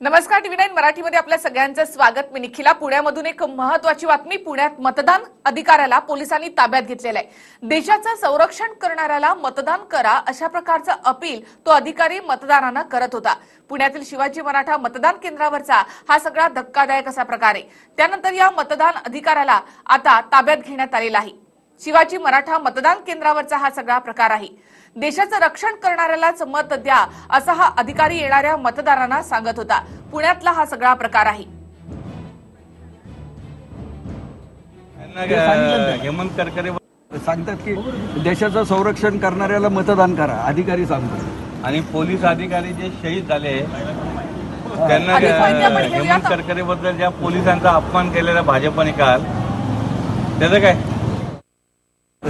नमस्कार TV nine मराठीमध्ये आपल्या सगळ्यांचं स्वागत. मी निखिला. पुण्यामधून एक महत्वाची बातमी. पुण्यात मतदान अधिकाऱ्याला पोलिसांनी ताब्यात घेतलेलं आहे. देशाचं संरक्षण करणाऱ्याला मतदान करा अशा प्रकारचं अपील तो अधिकारी मतदारांना करत होता. पुण्यातील शिवाजी मराठा मतदान केंद्रावरचा हा सगळा धक्कादायक असा प्रकार आहे. त्यानंतर या मतदान अधिकाऱ्याला आता ताब्यात घेण्यात आलेला आहे. शिवाजी मराठा मतदान केंद्रावरचा हा सगळा प्रकार आहे. देशाचं रक्षण करणाऱ्यालाच मत द्या असा हा अधिकारी येणाऱ्या मतदारांना सांगत होता. पुण्यातला हा सगळा प्रकार आहे. हेमंत करकरे सांगतात की देशाचं संरक्षण करणाऱ्याला मतदान करा अधिकारी सांगतात. आणि पोलीस अधिकारी जे शहीद झाले त्यांना हेमंत? करकरे बद्दल ज्या पोलिसांचा अपमान केलेला भाजपने काल त्याचं काय?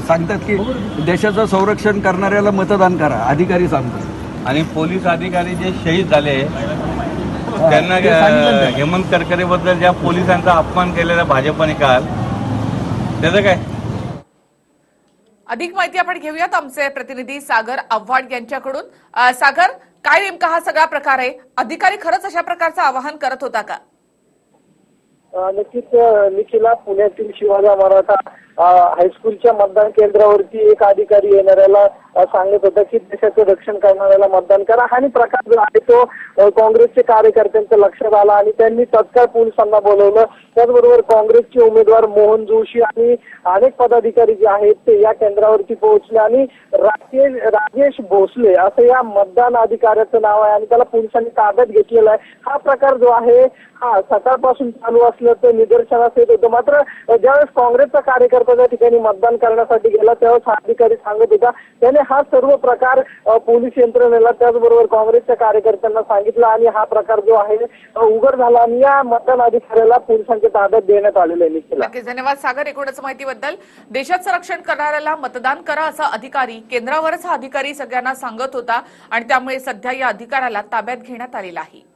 सांगतात की देशाचं संरक्षण करणाऱ्याला मतदान करा अधिकारी सांगतात. आणि पोलीस अधिकारी जे शहीद झाले त्यांना. हेमंत करकरे बद्दल ज्या पोलिसांचा अपमान केलेला भाजपने काल त्याचं काय? अधिक माहिती आपण घेऊयात आमचे प्रतिनिधी सागर आव्हाड यांच्याकडून. सागर काय नेमका हा सगळा प्रकार आहे? अधिकारी खरंच अशा प्रकारचं आवाहन करत होता का? नक्कीच निखिला पुण्यातील शिवाजी मराठा हायस्कूलच्या मतदान केंद्रावरती एक अधिकारी येणाऱ्याला सांगत होता की देशाचं रक्षण करणाऱ्याला मतदान करा. आणि प्रकार जो आहे तो काँग्रेसचे कार्यकर्त्यांच्या लक्षात आला आणि त्यांनी तत्काळ पोलिसांना बोलवलं. त्याचबरोबर काँग्रेसचे उमेदवार मोहन जोशी आणि अनेक पदाधिकारी जे आहेत ते या केंद्रावरती पोहोचले आणि राकेश राजेश भोसले असं या मतदान अधिकाऱ्याचं नाव आहे आणि त्याला पोलिसांनी ताब्यात घेतलेला आहे. हा प्रकार जो आहे हा सकाळपासून चालू असलं तर निदर्शनास येत होतं. मात्र ज्यावेळेस काँग्रेसचा कार्यकर्ता त्या ठिकाणी मतदान करण्यासाठी गेला त्यावेळेस हा अधिकारी सांगत होता त्याने हा सर्व प्रकार पोलीस यंत्रणेला त्याचबरोबर काँग्रेसच्या कार्यकर्त्यांना सांगितला आणि हा प्रकार जो आहे उघड झाला आणि या मतदान अधिकाऱ्याला पोलिसांच्या ताब्यात देण्यात आलेलं आहे निखिला धन्यवाद. सागर एकूणच माहितीबद्दल. देशाचं रक्षण करणाऱ्याला मतदान करा असा अधिकारी केंद्रावरच हा अधिकारी सगळ्यांना सांगत होता आणि त्यामुळे सध्या या अधिकाऱ्याला ताब्यात घेण्यात आलेला आहे.